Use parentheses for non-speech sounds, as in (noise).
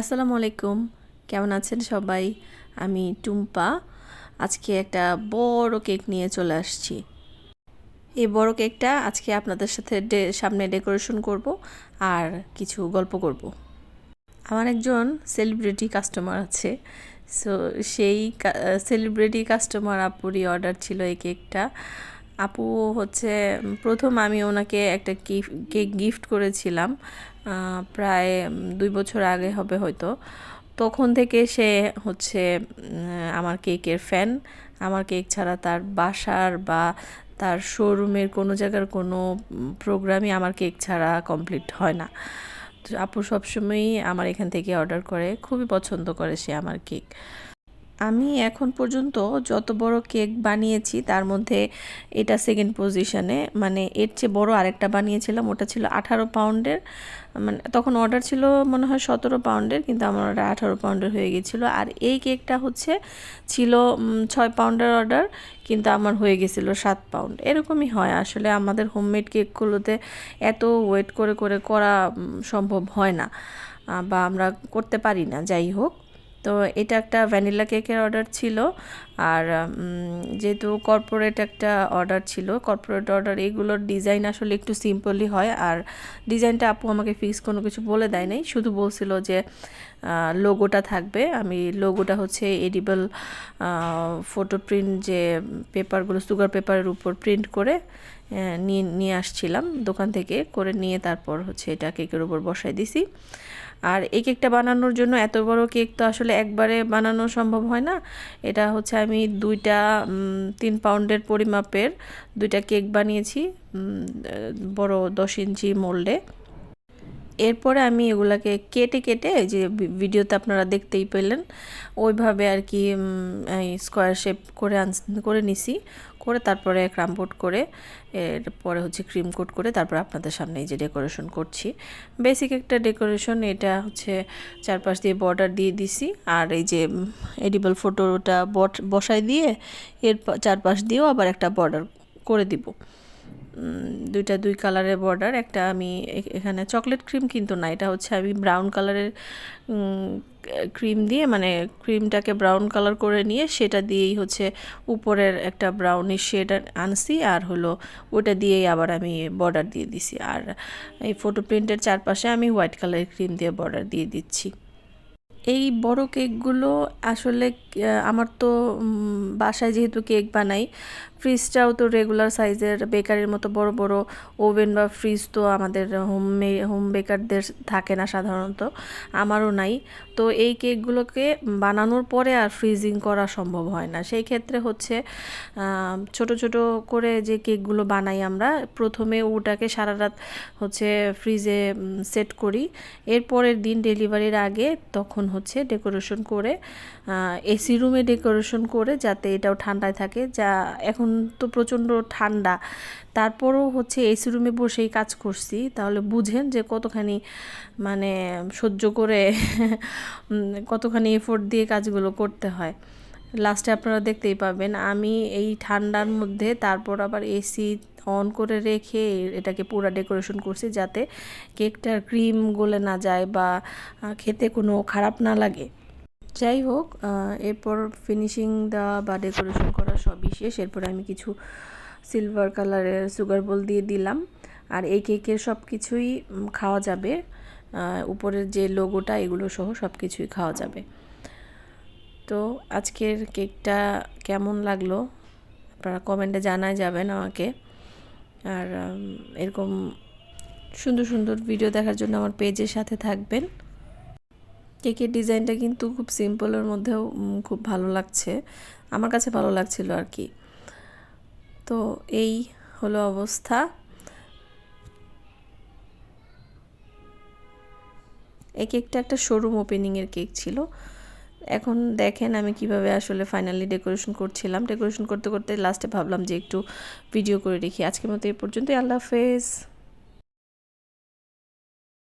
আসসালামু আলাইকুম। কেমন আছেন সবাই? আমি টুম্পা। আজকে একটা বড় কেক নিয়ে চলে আসছি। এই বড় কেকটা আজকে আপনাদের সাথে সামনে ডেকোরেশন করব আর কিছু গল্প করব। আমার একজন সেলিব্রিটি কাস্টমার আছে। সো সেই সেলিব্রিটি কাস্টমার আপুরই অর্ডার ছিল এই কেকটা। আপু হচ্ছে প্রথম আমি ওনাকে একটা কেক গিফট করেছিলাম প্রায় দুই বছর আগে হবে হয়তো। তখন থেকে সে হচ্ছে আমার কেকের ফ্যান আমার কেক ছাড়া তার বাসার বা তার শোরুমের কোনো জায়গার কোনো প্রোগ্রামই আমার কেক ছাড়া কমপ্লিট হয় না। আপু সবসময়ই আমার এখান থেকে অর্ডার করে। খুবই পছন্দ করে সে আমার কেক আমি এখন পর্যন্ত যত বড় কেক বানিয়েছি, তার মধ্যে এটা সেকেন্ড পজিশনে মানে এর চেয়ে বড় আরেকটা বানিয়েছিলাম, ওটা ছিল আঠারো পাউন্ডের। মানে তখন অর্ডার ছিল মনে হয় সতেরো পাউন্ডের, কিন্তু আমার ওটা আঠারো পাউন্ডের হয়ে গেছিল। আর এই কেকটা হচ্ছে, ছিল ছয় পাউন্ডের অর্ডার কিন্তু আমার হয়ে গেছিল সাত পাউন্ড। এরকমই হয় আসলে, আমাদের হোমমেড কেকগুলোতে এত ওয়েট করে করে করা সম্ভব হয় না। বা আমরা করতে পারি না, যাই হোক। তো এটা একটা ভ্যানিলা কেকের অর্ডার ছিল। আর যেহেতু কর্পোরেট একটা অর্ডার ছিল কর্পোরেট অর্ডার এগুলোর ডিজাইন আসলে একটু সিম্পলই হয়। আর ডিজাইনটা আপু আমাকে ফিক্স কোনো কিছু বলে দেয় নাই। শুধু বলছিল যে লোগোটা থাকবে। আমি লোগোটা হচ্ছে এডিবল ফটো প্রিন্ট যে পেপারগুলো সুগার পেপারের উপর প্রিন্ট করে নিয়ে নিয়ে আসছিলাম দোকান থেকে। করে নিয়ে তারপর হচ্ছে এটা কেকের উপর বসাই দিছি। আর এই কেকটা বানানোর জন্য এত বড় কেক তো আসলে একবারে বানানো সম্ভব হয় না। এটা হচ্ছে আমি দুইটা তিন পাউন্ডের পরিমাপের দুইটা কেক বানিয়েছি বড় দশ ইঞ্চি মোল্ডে। এরপরে আমি এগুলাকে কেটে কেটে যে ভিডিওতে আপনারা দেখতেই পেলেন, ওইভাবে আর কি স্কোয়ার শেপ করে আন করে নিছি। করে, তারপরে ক্রামবোর্ড করে এরপরে হচ্ছে ক্রিম কোট করে, তারপর আপনাদের সামনে এই যে ডেকোরেশন করছি। বেসিক একটা ডেকোরেশন, এটা হচ্ছে চারপাশ দিয়ে বর্ডার দিয়ে দিছি, আর এই যে এডিবল ফটোটা বট, বসায় দিয়ে এর চারপাশ দিয়েও আবার একটা বর্ডার করে দিব। দুইটা দুই কালারের বর্ডার একটা আমি এখানে চকলেট ক্রিম কিন্তু না, এটা হচ্ছে আমি ব্রাউন কালারের ক্রিম দিয়ে মানে ক্রিমটাকে ব্রাউন কালার করে নিয়ে সেটা দিয়েই হচ্ছে উপরের একটা ব্রাউনিশ শেড আনছি, আর হলো ওটা দিয়েই আবার আমি বর্ডার দিয়ে দিছি। আর এই ফটো প্রিন্টের চারপাশে আমি হোয়াইট কালারের ক্রিম দিয়ে বর্ডার দিয়ে দিচ্ছি। এই বড় কেকগুলো আসলে আমার তো বাসায় যেহেতু কেক বানাই ফ্রিজটাও তো রেগুলার সাইজের বেকারির মতো বড় বড় ওভেন বা ফ্রিজ তো আমাদের হোম হোম বেকারদের থাকে না সাধারণত, আমারও নাই। তো এই কেকগুলোকে বানানোর পরে আর ফ্রিজিং করা সম্ভব হয় না। সেই ক্ষেত্রে হচ্ছে ছোট ছোট করে যে কেকগুলো বানাই আমরা, প্রথমে ওটাকে সারা রাত হচ্ছে ফ্রিজে সেট করি। এরপরের দিন ডেলিভারির আগে তখন হচ্ছে ডেকোরেশন করে এসি রুমে ডেকোরেশন করে যাতে এটাও ঠান্ডায় থাকে। যা এখন তো প্রচণ্ড ঠান্ডা। তারপরও হচ্ছে এসি রুমে বসেই কাজ করছি। তাহলে বুঝেন যে কতখানি মানে সহ্য করে (laughs) কতখানি এফোর্ট দিয়ে কাজগুলো করতে হয়। লাস্টে আপনারা দেখতেই পাবেন, আমি এই ঠান্ডার মধ্যে তারপর আবার এসি অন করে রেখে এটাকে পুরো ডেকোরেশন করছি যাতে কেকটার ক্রিম গলে না যায় বা খেতে কোনো খারাপ না লাগে। যাই হোক এরপর ফিনিশিং দেওয়া বা ডেকোরেশন করা সবই শেষ। এরপর আমি কিছু সিলভার কালারের সুগার বল দিয়ে দিলাম। আর এই কেকের সব কিছুই খাওয়া যাবে। উপরের যে লোগোটা এগুলো সহ সব কিছুই খাওয়া যাবে। তো আজকের কেকটা কেমন লাগল? আপনারা কমেন্টে জানায় যাবেন আমাকে। আর এরকম সুন্দর সুন্দর ভিডিও দেখার জন্য আমার পেজের সাথে থাকবেন। কেকের ডিজাইনটা কিন্তু খুব সিম্পলের মধ্যেও খুব ভালো লাগছে। আমার কাছে ভালো লাগছিল আর কি তো এই হলো অবস্থা। এই কেকটা একটা শোরুম ওপেনিংয়ের কেক ছিল। এখন দেখেন আমি কীভাবে আসলে ফাইনালি ডেকোরেশন করছিলাম। ডেকোরেশন করতে করতে লাস্টে ভাবলাম যে একটু ভিডিও করে রেখি আজকের মতো এই পর্যন্তই। আল্লাহ হাফেজ।